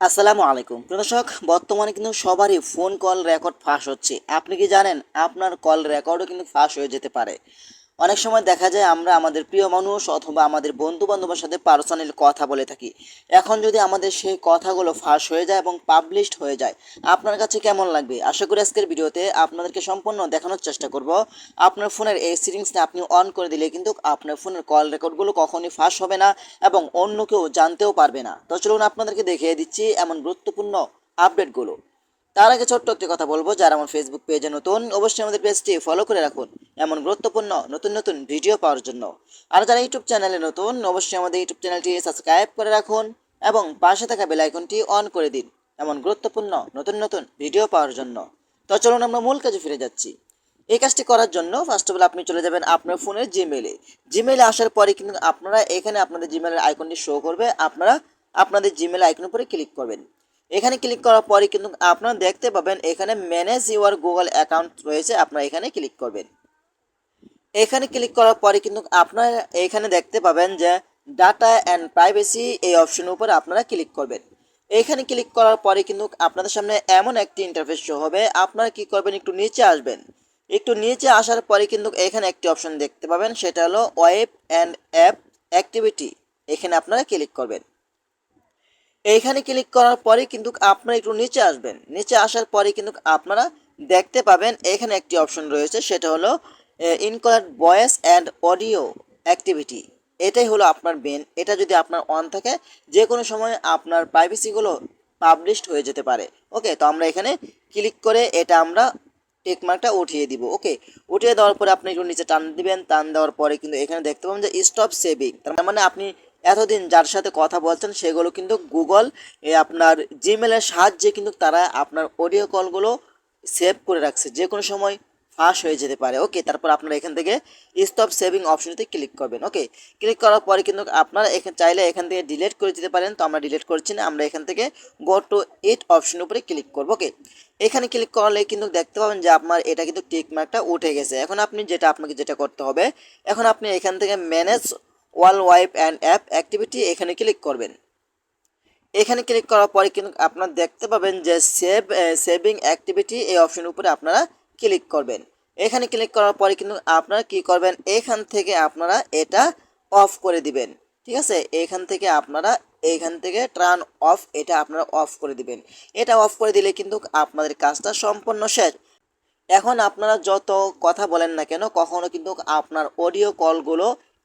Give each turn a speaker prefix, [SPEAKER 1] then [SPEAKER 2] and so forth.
[SPEAKER 1] আসসালামু আলাইকুম। প্রদর্শক বর্তমানে কিন্তু সবারই ফোন কল রেকর্ড ফাঁস হচ্ছে। আপনি কি জানেন, আপনার কল রেকর্ডও কিন্তু ফাঁস হয়ে যেতে পারে। অনেক সময় দেখা যায় আমরা আমাদের প্রিয় মানুষ অথবা আমাদের বন্ধু বান্ধবের সাথে পার্সোনাল কথা বলে থাকি। এখন যদি আমাদের সেই কথাগুলো ফাঁস হয়ে যায় এবং পাবলিশড হয়ে যায়, আপনার কাছে কেমন লাগবে? আশা করি আজকের ভিডিওতে আপনাদেরকে সম্পূর্ণ দেখানোর চেষ্টা করব। আপনার ফোনের এই সিটিংসটা আপনি অন করে দিলে কিন্তু আপনার ফোনের কল রেকর্ডগুলো কখনই ফাঁস হবে না এবং অন্য কেউ জানতেও পারবে না। তো চলুন আপনাদেরকে দেখিয়ে দিচ্ছি এমন গুরুত্বপূর্ণ আপডেটগুলো তার আগে ছোট্ট একটি কথা বলব, যারা আমার ফেসবুক পেজে নতুন, অবশ্যই আমাদের পেজটি ফলো করে রাখুন। এমন গুরুত্বপূর্ণ, নতুন নতুন ভিডিও পাওয়ার জন্য। আর যারা ইউটিউব চ্যানেলে নতুন, অবশ্যই আমাদের ইউটিউব চ্যানেলটি সাবস্ক্রাইব করে রাখুন এবং পাশে থাকা বেল আইকনটি অন করে দিন। এমন গুরুত্বপূর্ণ, নতুন নতুন ভিডিও পাওয়ার জন্য। তো চলুন আমরা মূল কাজে ফিরে যাচ্ছি। এই কাজটি করার জন্য ফার্স্ট অফ অল আপনি চলে যাবেন আপনার ফোনের জিমেলে জিমেলে আসার পরে কিন্তু আপনারা এখানে আপনাদের জিমেলের আইকনটি শো করবে। আপনারা আপনাদের জিমেল আইকনের উপরে ক্লিক করবেন। এখানে ক্লিক করার পরে কিন্তু আপনারা দেখতে পাবেন এখানে ম্যানেজ ইউর গুগল অ্যাকাউন্ট রয়েছে, আপনারা এখানে ক্লিক করবেন। এখানে ক্লিক করার পরে কিন্তু আপনারা এখানে দেখতে পাবেন যে ডাটা অ্যান্ড প্রাইভেসি এই অপশনের উপর আপনারা ক্লিক করবেন। এখানে ক্লিক করার পরে কিন্তু আপনাদের সামনে এমন একটি ইন্টারফেস শো হবে, আপনারা কি করবেন, একটু নিচে আসবেন। একটু নিচে আসার পরে কিন্তু এখানে একটি অপশন দেখতে পাবেন, সেটা হলো ওয়েব অ্যান্ড অ্যাপ অ্যাক্টিভিটি এখানে আপনারা ক্লিক করবেন। এইখানে ক্লিক করার পরে কিন্তু আপনারা একটু নিচে আসবেন। নিচে আসার পরে কিন্তু আপনারা দেখতে পাবেন এখানে একটি অপশন রয়েছে, সেটা হলো include voice and audio activity এটাই হলো আপনার মেন এটা যদি আপনার অন থাকে যে কোনো সময় আপনার প্রাইভেসিগুলো পাবলিশড হয়ে যেতে পারে। ওকে তো আমরা এখানে ক্লিক করে এটা আমরা টেকমার্কটা উঠিয়ে দিব। ওকে উঠিয়ে দেওয়ার পরে আপনি একটু নিচে টান দিবেন। টান দেওয়ার পরে কিন্তু এখানে দেখতে পাবেন যে স্টপ সেভিং তার মানে আপনি এতদিন যার সাথে কথা বলছেন সেগুলো কিন্তু গুগল আপনার জিমেলের সাহায্যে কিন্তু তারা আপনার অডিও কলগুলো সেভ করে রাখছে। যে কোনো সময় ফাঁস হয়ে যেতে পারে। ওকে তারপর আপনারা এখান থেকে স্টপ সেভিং অপশনটিতে ক্লিক করবেন। ওকে ক্লিক করার পরে কিন্তু আপনারা এখানে, চাইলে এখান থেকে ডিলিট করে দিতে পারেন। তো আমরা ডিলিট করছি না, আমরা এখান থেকে গো টু ইট অপশনের উপরে ক্লিক করব। ওকে এখানে ক্লিক করলে কিন্তু দেখতে পাবেন যে আপনার এটা কিন্তু টিক মার্কটা উঠে গেছে। এখন আপনি যেটা, আপনাকে যেটা করতে হবে, এখন আপনি এখান থেকে manage web and app activity এখানে ক্লিক করবেন। এখানে ক্লিক করার পরে কিন্তু আপনারা দেখতে পাবেন যে সেভ সেভিং অ্যাক্টিভিটি এই অপশনের উপরে আপনারা ক্লিক করবেন। এখানে ক্লিক করার পরে কিন্তু আপনারা কি করবেন? এখান থেকে আপনারা এটা অফ করে দিবেন। ঠিক আছে? এখান থেকে আপনারা এইখান থেকে টার্ন অফ, এটা আপনারা অফ করে দিবেন। এটা অফ করে দিলে কিন্তু আপনাদের কাজটা সম্পূর্ণ শেষ। এখন আপনারা যত কথা বলেন না কেন, কখনো কিন্তু আপনার অডিও কলগুলো